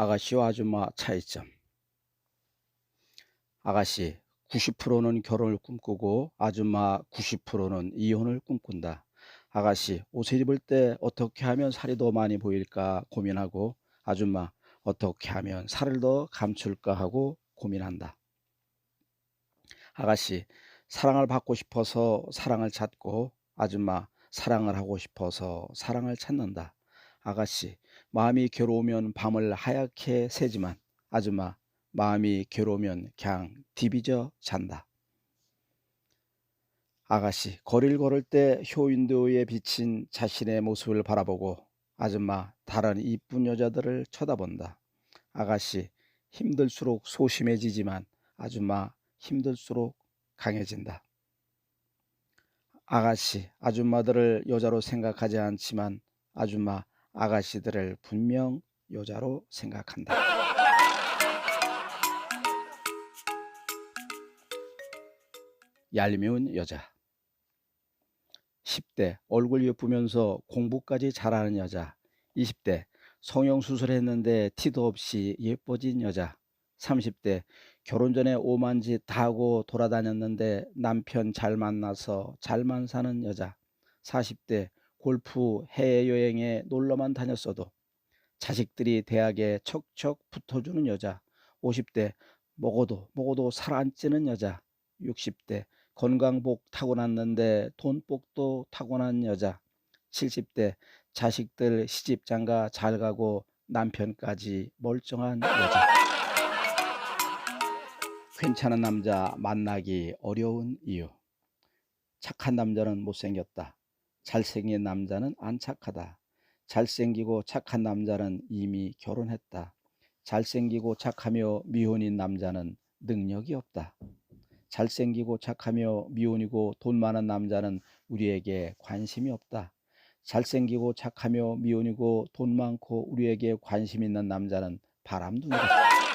아가씨와 아줌마 차이점. 아가씨 90%는 결혼을 꿈꾸고 아줌마 90%는 이혼을 꿈꾼다. 아가씨 옷을 입을 때 어떻게 하면 살이 더 많이 보일까 고민하고 아줌마 어떻게 하면 살을 더 감출까 하고 고민한다. 아가씨 사랑을 받고 싶어서 사랑을 찾고 아줌마 사랑을 하고 싶어서 사랑을 찾는다. 아가씨 마음이 괴로우면 밤을 하얗게 새지만 아줌마 마음이 괴로우면 그냥 디비져 잔다. 아가씨 거리를 걸을 때 쇼윈도우에 비친 자신의 모습을 바라보고 아줌마 다른 이쁜 여자들을 쳐다본다. 아가씨 힘들수록 소심해지지만 아줌마 힘들수록 강해진다. 아가씨 아줌마들을 여자로 생각하지 않지만 아줌마 아가씨들을 분명 여자로 생각한다. 얄미운 여자. 10대 얼굴 예쁘면서 공부까지 잘하는 여자. 20대 성형수술했는데 티도 없이 예뻐진 여자. 30대 결혼 전에 오만 짓 다 하고 돌아다녔는데 남편 잘 만나서 잘만 사는 여자. 40대 골프 해외여행에 놀러만 다녔어도 자식들이 대학에 척척 붙어주는 여자 50대 먹어도 먹어도 살 안 찌는 여자 60대 건강복 타고났는데 돈복도 타고난 여자 70대 자식들 시집장가 잘 가고 남편까지 멀쩡한 여자. 괜찮은 남자 만나기 어려운 이유. 착한 남자는 못생겼다 잘생긴 남자는 안 착하다 잘생기고 착한 남자는 이미 결혼했다 잘생기고 착하며 미혼인 남자는 능력이 없다 잘생기고 착하며 미혼이고 돈 많은 남자는 우리에게 관심이 없다. 잘생기고 착하며 미혼이고 돈 많고 우리에게 관심 있는 남자는 바람둥이다.